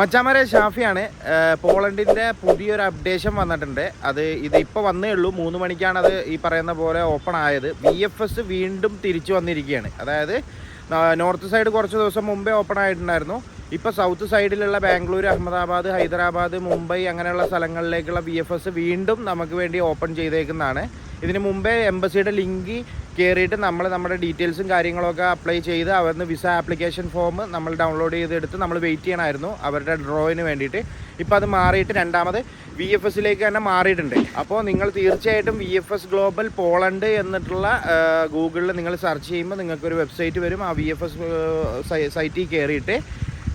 മച്ചാമരെ ഷാഫിയാണ്. പോളണ്ടിന്റെ പുതിയൊരു അപ്ഡേഷൻ വന്നിട്ടുണ്ട്. അത് ഇത് ഇപ്പോൾ വന്നേ ഉള്ളൂ. മൂന്ന് മണിക്കാണ് അത് ഈ പറയുന്ന പോലെ ഓപ്പൺ ആയത്. വി എഫ് എസ് വീണ്ടും തിരിച്ചു വന്നിരിക്കുകയാണ്. അതായത് നോർത്ത് സൈഡ് കുറച്ച് ദിവസം മുമ്പേ ഓപ്പൺ ആയിട്ടുണ്ടായിരുന്നു. ഇപ്പോൾ സൗത്ത് സൈഡിലുള്ള ബാംഗ്ലൂർ അഹമ്മദാബാദ് ഹൈദരാബാദ് മുംബൈ അങ്ങനെയുള്ള സ്ഥലങ്ങളിലേക്കുള്ള വി വീണ്ടും നമുക്ക് വേണ്ടി ഓപ്പൺ ചെയ്തേക്കുന്നതാണ്. ഇതിന് മുമ്പേ എംബസിയുടെ ലിങ്ക് കയറിയിട്ട് നമ്മൾ നമ്മുടെ ഡീറ്റെയിൽസും കാര്യങ്ങളൊക്കെ അപ്ലൈ ചെയ്ത് അവിടുന്ന് വിസ ആപ്ലിക്കേഷൻ ഫോം നമ്മൾ ഡൗൺലോഡ് ചെയ്തെടുത്ത് നമ്മൾ വെയിറ്റ് ചെയ്യണമായിരുന്നു അവരുടെ ഡ്രോയിന് വേണ്ടിയിട്ട്. ഇപ്പോൾ അത് മാറിയിട്ട് രണ്ടാമത് വി എഫ് എസിലേക്ക് തന്നെ മാറിയിട്ടുണ്ട്. അപ്പോൾ നിങ്ങൾ തീർച്ചയായിട്ടും V F S global Poland എന്നിട്ടുള്ള ഗൂഗിളിൽ നിങ്ങൾ സെർച്ച് ചെയ്യുമ്പോൾ നിങ്ങൾക്കൊരു വെബ്സൈറ്റ് വരും. ആ വി എഫ് എസ് സൈറ്റിൽ കയറിയിട്ട്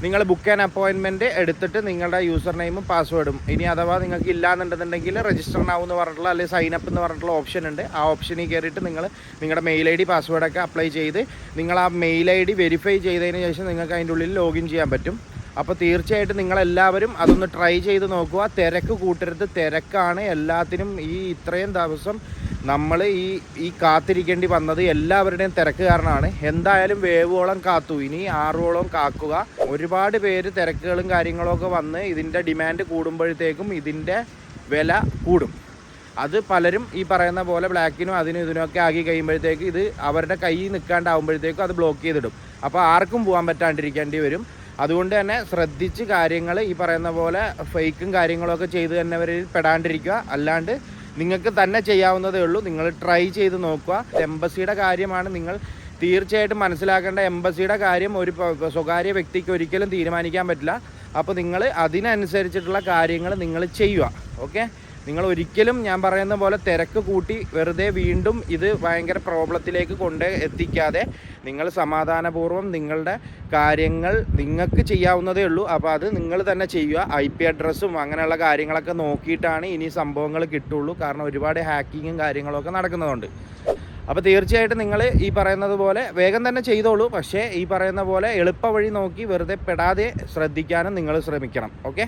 നിങ്ങൾ ബുക്ക് ആൻഡ് അപ്പോയിൻമെന്റ് എടുത്തിട്ട് നിങ്ങളുടെ യൂസർ നെയിമും പാസ്വേഡും ഇനി അഥവാ നിങ്ങൾക്ക് ഇല്ലാന്നുണ്ടെന്നുണ്ടെങ്കിൽ രജിസ്റ്റർ നാവ് എന്ന് പറഞ്ഞിട്ടുള്ള അല്ലെങ്കിൽ സൈൻ അപ്പ് എന്ന് പറഞ്ഞിട്ടുള്ള ഓപ്ഷൻ ഉണ്ട്. ആ ഓപ്ഷനിൽ കയറിയിട്ട് നിങ്ങൾ നിങ്ങളുടെ മെയിൽ ഐ ഡി പാസ്വേഡൊക്കെ അപ്ലൈ ചെയ്ത് നിങ്ങൾ ആ മെയിൽ ഐ ഡി വെരിഫൈ ചെയ്തതിന് ശേഷം നിങ്ങൾക്ക് അതിന്റെ ഉള്ളിൽ ലോഗിൻ ചെയ്യാൻ പറ്റും. അപ്പോൾ തീർച്ചയായിട്ടും നിങ്ങളെല്ലാവരും അതൊന്ന് ട്രൈ ചെയ്ത് നോക്കുക. തിരക്ക് കൂട്ടരുത്. തിരക്കാണ് എല്ലാത്തിനും ഈ ഇത്രയും ദിവസം നമ്മൾ ഈ ഈ കാത്തിരിക്കേണ്ടി വന്നത് എല്ലാവരുടെയും തിരക്ക് കാരണമാണ്. എന്തായാലും വേവോളം കാത്തു. ഇനി ആറോളം കാക്കുക. ഒരുപാട് പേര് തിരക്കുകളും കാര്യങ്ങളൊക്കെ വന്ന് ഇതിന്റെ ഡിമാൻഡ് കൂടുമ്പോഴത്തേക്കും ഇതിന്റെ വില കൂടും. അത് പലരും ഈ പറയുന്ന പോലെ ബ്ലാക്കിനും അതിനും ഇതിനൊക്കെ ആക്കി കഴിയുമ്പോഴത്തേക്ക് ഇത് അവരുടെ കൈ നിൽക്കാണ്ടാവുമ്പോഴത്തേക്കും അത് ബ്ലോക്ക് ചെയ്തിടും. അപ്പോൾ ആർക്കും പോകാൻ പറ്റാണ്ടിരിക്കേണ്ടി വരും. അതുകൊണ്ട് തന്നെ ശ്രദ്ധിച്ച് കാര്യങ്ങൾ ഈ പറയുന്ന പോലെ ഫേക്കും കാര്യങ്ങളൊക്കെ ചെയ്ത് തന്നെ പെടാണ്ടിരിക്കുക. അല്ലാണ്ട് നിങ്ങൾക്ക് തന്നെ ചെയ്യാവുന്നതേ ഉള്ളൂ. നിങ്ങൾ ട്രൈ ചെയ്ത് നോക്കുക. എംബസിയുടെ കാര്യമാണ് നിങ്ങൾ തീർച്ചയായിട്ടും മനസ്സിലാക്കേണ്ട. എംബസിയുടെ കാര്യം ഒരു സ്വകാര്യ വ്യക്തിക്ക് ഒരിക്കലും തീരുമാനിക്കാൻ പറ്റില്ല. അപ്പോൾ നിങ്ങൾ അതിനനുസരിച്ചിട്ടുള്ള കാര്യങ്ങൾ നിങ്ങൾ ചെയ്യുക. ഓക്കെ നിങ്ങൾ ഒരിക്കലും ഞാൻ പറയുന്ന പോലെ തിരക്ക് കൂട്ടി വെറുതെ വീണ്ടും ഇത് ഭയങ്കര പ്രോബ്ലത്തിലേക്ക് കൊണ്ട് എത്തിക്കാതെ നിങ്ങൾ സമാധാനപൂർവം നിങ്ങളുടെ കാര്യങ്ങൾ നിങ്ങൾക്ക് ചെയ്യാവുന്നതേ ഉള്ളൂ. അപ്പോൾ അത് നിങ്ങൾ തന്നെ ചെയ്യുക. ഐ പി അഡ്രസ്സും അങ്ങനെയുള്ള കാര്യങ്ങളൊക്കെ നോക്കിയിട്ടാണ് ഇനി സംഭവങ്ങൾ കിട്ടുള്ളൂ. കാരണം ഒരുപാട് ഹാക്കിങ്ങും കാര്യങ്ങളൊക്കെ നടക്കുന്നതുകൊണ്ട്. അപ്പോൾ തീർച്ചയായിട്ടും നിങ്ങൾ ഈ പറയുന്നത് പോലെ വേഗം തന്നെ ചെയ്തോളൂ. പക്ഷേ ഈ പറയുന്ന പോലെ എളുപ്പ വഴി നോക്കി വെറുതെ പെടാതെ ശ്രദ്ധിക്കാനും നിങ്ങൾ ശ്രമിക്കണം. ഓക്കെ?